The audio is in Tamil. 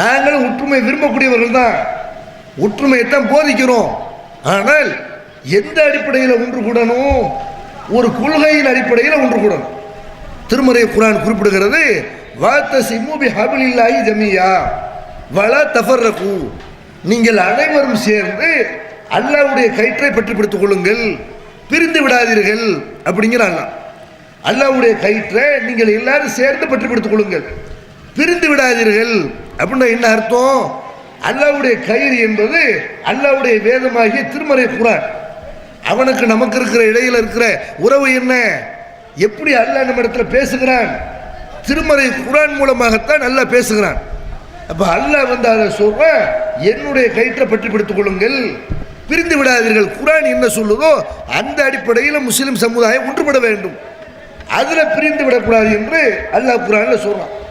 நாங்களும் ஒற்றுமை விரும்பக்கூடியவர்கள் தான் ஒற்றுமையைத்தான் போதிக்கிறோம். ஆனால் எந்த அடிப்படையில் ஒன்று கூடணும்? ஒரு கொள்கையின் அடிப்படையில் ஒன்று கூடணும். திருமறை குரான் குறிப்பிடுகிறது வாத்த சிமுபி ஹபிலில்லாஹி ஜமியா வல தஃபர்ரகு. நீங்கள் அனைவரும் சேர்ந்து அல்லாஹ்வுடைய கயிற்றை பற்றி பிடித்துக் கொள்ளுங்கள். பிரிந்து விடாதீர்கள் அப்படிங்கிற அல்லா அல்லாவுடைய கயிற்றை நீங்கள் எல்லாரும் சேர்ந்து பற்றி பிடித்துக் கொள்ளுங்கள். பிரிந்து விடாதீர்கள். அப்படின்னா என்ன அர்த்தம்? அல்லாவுடைய கயிறு என்பது அல்லாஹ்வுடைய வேதமாகிய திருமறை குரான். அவனுக்கு நமக்கு இருக்கிற இடையில் இருக்கிற உறவு என்ன? எப்படி அல்லாஹ் நம்ம இடத்துல பேசுகிறான்? திருமறை குரான் மூலமாகத்தான் நல்லா பேசுகிறான். அப்போ அல்லாஹ் வந்து அதை சொல்ற என்னுடைய கயிற்றை பற்றி பிடித்துக் கொள்ளுங்கள். பிரிந்து விடாதீர்கள். குரான் என்ன சொல்லுதோ அந்த அடிப்படையில் முஸ்லிம் சமுதாயம் ஒன்றுபட வேண்டும். அதில் பிரிந்து விடக்கூடாது என்று அல்லாஹ் குரானில் சொல்றான்.